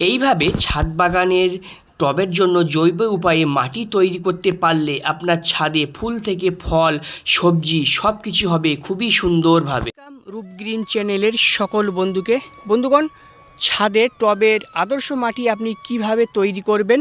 এইভাবে ছাদ বাগানের টবের জন্য জৈব উপায়ে মাটি তৈরি করতে পারলে আপনার ছাদে ফুল থেকে ফল, সবজি সব কিছু হবে খুবই সুন্দরভাবে। রূপ গ্রিন চ্যানেলের সকল বন্ধুকে। বন্ধুগণ, ছাদে টবের আদর্শ মাটি আপনি কীভাবে তৈরি করবেন?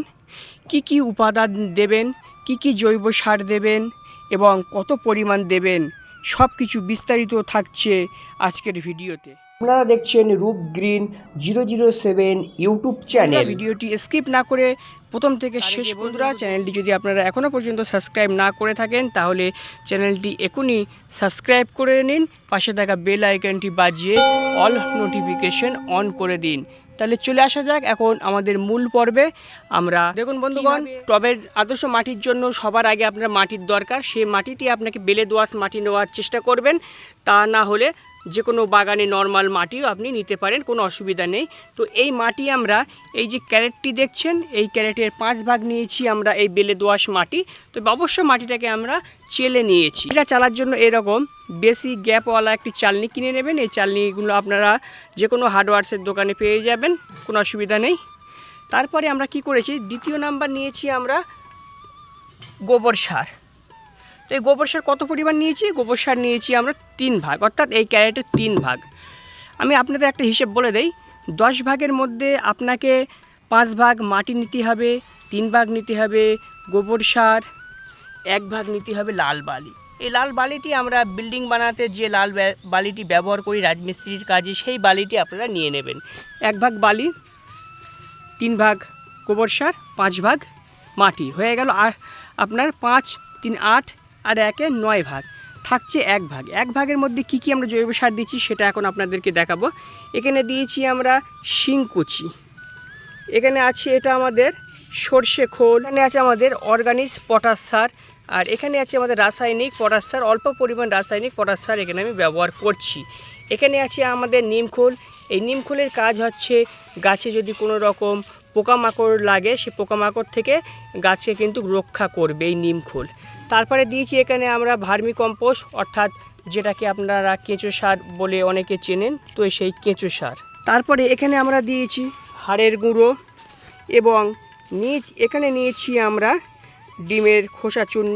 কি কি উপাদান দেবেন? কি কি জৈব সার দেবেন? এবং কত পরিমাণ দেবেন? সব কিছু বিস্তারিত থাকছে আজকের ভিডিওতে। আপনারা দেখছেন Roop green zero zero seven YouTube channel. ভিডিওটি স্কিপ না করে প্রথম থেকে শেষ বন্ধুরা চ্যানেলটি যদি আপনারা এখনও পর্যন্ত সাবস্ক্রাইব না করে থাকেন তাহলে চ্যানেলটি এখনই সাবস্ক্রাইব করে নিন পাশে থাকা বেল আইকনটি বাজিয়ে অল নোটিফিকেশন অন করে দিন। তাহলে চলে আসা যাক এখন আমাদের মূল পর্বে। আমরা দেখুন বন্ধুগণ টবের আদর্শ মাটির জন্য সবার আগে আপনার মাটির দরকার সেই মাটিটি আপনাকে বেলে দোয়াশ মাটি নেওয়ার চেষ্টা করবেন। তা না হলে যে কোনো বাগানে নর্মাল মাটিও আপনি নিতে পারেন, কোনো অসুবিধা নেই। তো এই মাটি আমরা, এই যে ক্যারেটটি দেখছেন, এই ক্যারেটের পাঁচ ভাগ নিয়েছি আমরা এই বেলে দোয়াশ মাটি। তো অবশ্য মাটিটাকে আমরা চেলে নিয়েছি। এটা চালার জন্য এরকম বেশি গ্যাপওয়ালা একটি চালনি কিনে নেবেন। এই চালনিগুলো আপনারা যে কোনো হার্ডওয়ার্সের দোকানে পেয়ে যাবেন, কোনো অসুবিধা নেই। তারপরে আমরা কি করেছি, দ্বিতীয় নাম্বার নিয়েছি আমরা গোবর সার। তো এই গোবর সার কত পরিমাণ নিয়েছি? গোবর সার নিয়েছি আমরা তিন ভাগ, অর্থাৎ এই ক্যারেটের তিন ভাগ। আমি আপনাদের একটা হিসেব বলে দেই, দশ ভাগের মধ্যে আপনাকে পাঁচ ভাগ মাটি নিতে হবে, তিন ভাগ নিতে হবে গোবর সার, এক ভাগ নিতে হবে লাল বালি। এই লাল বালিটি আমরা বিল্ডিং বানাতে যে লাল বালিটি ব্যবহার করি রাজমিস্ত্রির কাজে, সেই বালিটি আপনারা নিয়ে নেবেন। এক ভাগ বালি, তিন ভাগ গোবর সার, পাঁচ ভাগ মাটি। হয়ে গেল আপনার পাঁচ, তিন, আট আর একে নয় ভাগ। থাকছে এক ভাগ। এক ভাগের মধ্যে কি কি আমরা জৈব সার দিচ্ছি সেটা এখন আপনাদেরকে দেখাবো। এখানে দিয়েছি আমরা শিংকুচি এখানে আছে এটা আমাদের সর্ষে খোল। এখানে আছে আমাদের অর্গানিক পটাশ সার। আর এখানে আছে আমাদের রাসায়নিক পটাশ সার। অল্প পরিমাণ রাসায়নিক পটাশ সার এখানে আমি ব্যবহার করছি। এখানে আছে আমাদের নিমখোল এই নিমখোলের কাজ হচ্ছে গাছে যদি কোনো রকম পোকামাকড় লাগে, সে পোকামাকড় থেকে গাছকে কিন্তু রক্ষা করবে এই নিমখোল তারপরে দিয়েছি এখানে আমরা ভার্মি কম্পোস্ট, অর্থাৎ যেটাকে আপনারা কেঁচো সার বলে অনেকে চেনেন, তো সেই কেঁচো সার। তারপরে এখানে আমরা দিয়েছি হাড়ের গুঁড়ো এবং নিচ, এখানে নিয়েছি আমরা ডিমের খোসা চূর্ণ।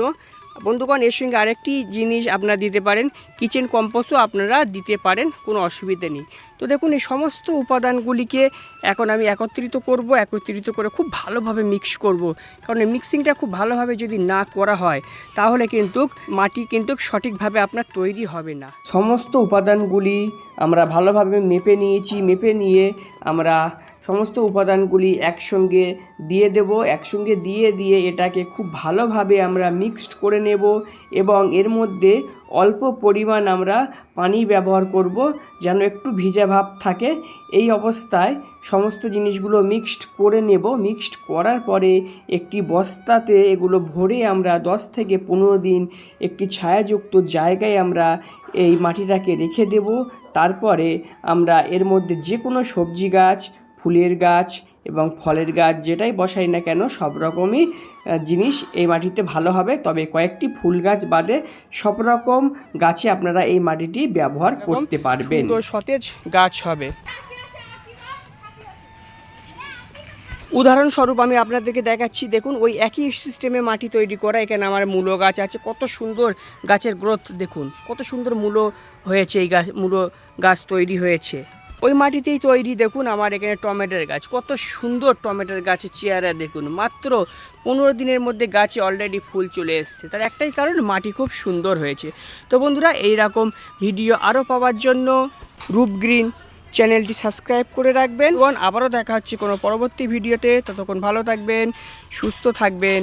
বন্ধুগণ, এর সঙ্গে আরেকটি জিনিস আপনারা দিতে পারেন। কিচেন কম্পোস্টও আপনারা দিতে পারেন, কোনো অসুবিধে নেই। তো দেখুন, এই সমস্ত উপাদানগুলিকে এখন আমি একত্রিত করব, একত্রিত করে খুব ভালোভাবে মিক্স করব। কারণ এই মিক্সিংটা খুব ভালোভাবে যদি না করা হয়, তাহলে কিন্তু মাটি কিন্তু সঠিকভাবে আপনার তৈরি হবে না। সমস্ত উপাদানগুলি আমরা ভালোভাবে মেপে নিয়েছি, মেপে নিয়ে আমরা সমস্ত উপাদানগুলি একসঙ্গে দিয়ে দেব। একসঙ্গে দিয়ে দিয়ে এটাকে খুব ভালোভাবে আমরা মিক্সড করে নেব এবং এর মধ্যে অল্প পরিমাণ আমরা পানি ব্যবহার করব যেন একটু ভিজা ভাব থাকে। এই অবস্থায় সমস্ত জিনিসগুলো মিক্সড করে নেব। মিক্সড করার পরে একটি বস্তাতে এগুলো ভরে আমরা দশ থেকে পনেরো দিন একটি ছায়াযুক্ত জায়গায় আমরা এই মাটিটাকে রেখে দেব। তারপরে আমরা এর মধ্যে যে কোনো সবজি গাছ ফুলের গাছ এবং ফলের গাছ যেটাই বসাই না কেন সব রকমই জিনিস এই মাটিতে ভালো হবে। তবে কয়েকটি ফুল গাছ বাদে সব রকম গাছে আপনারা এই মাটিটি ব্যবহার করতে পারবেন। সতেজ গাছ হবে। উদাহরণস্বরূপ আমি আপনাদেরকে দেখাচ্ছি দেখুন ওই একই সিস্টেমে মাটি তৈরি করা। এখানে আমার মূলো গাছ আছে কত সুন্দর গাছের গ্রোথ দেখুন কত সুন্দর মূলো হয়েছে এই গাছ মূলো গাছ তৈরি হয়েছে। ওই মাটিতেই তৈরি, দেখুন আমার এখানে টমেটোর গাছ। কত সুন্দর টমেটোর গাছের চেয়ারা দেখুন। মাত্র পনেরো দিনের মধ্যে গাছে অলরেডি ফুল চলে এসছে। তার একটাই কারণ, মাটি খুব সুন্দর হয়েছে। তো বন্ধুরা এই রকম ভিডিও আরও পাওয়ার জন্য রূপ গ্রিন চ্যানেলটি সাবস্ক্রাইব করে রাখবেন। এবং আবারও দেখা হচ্ছে কোনো পরবর্তী ভিডিওতে। ততক্ষণ ভালো থাকবেন, সুস্থ থাকবেন।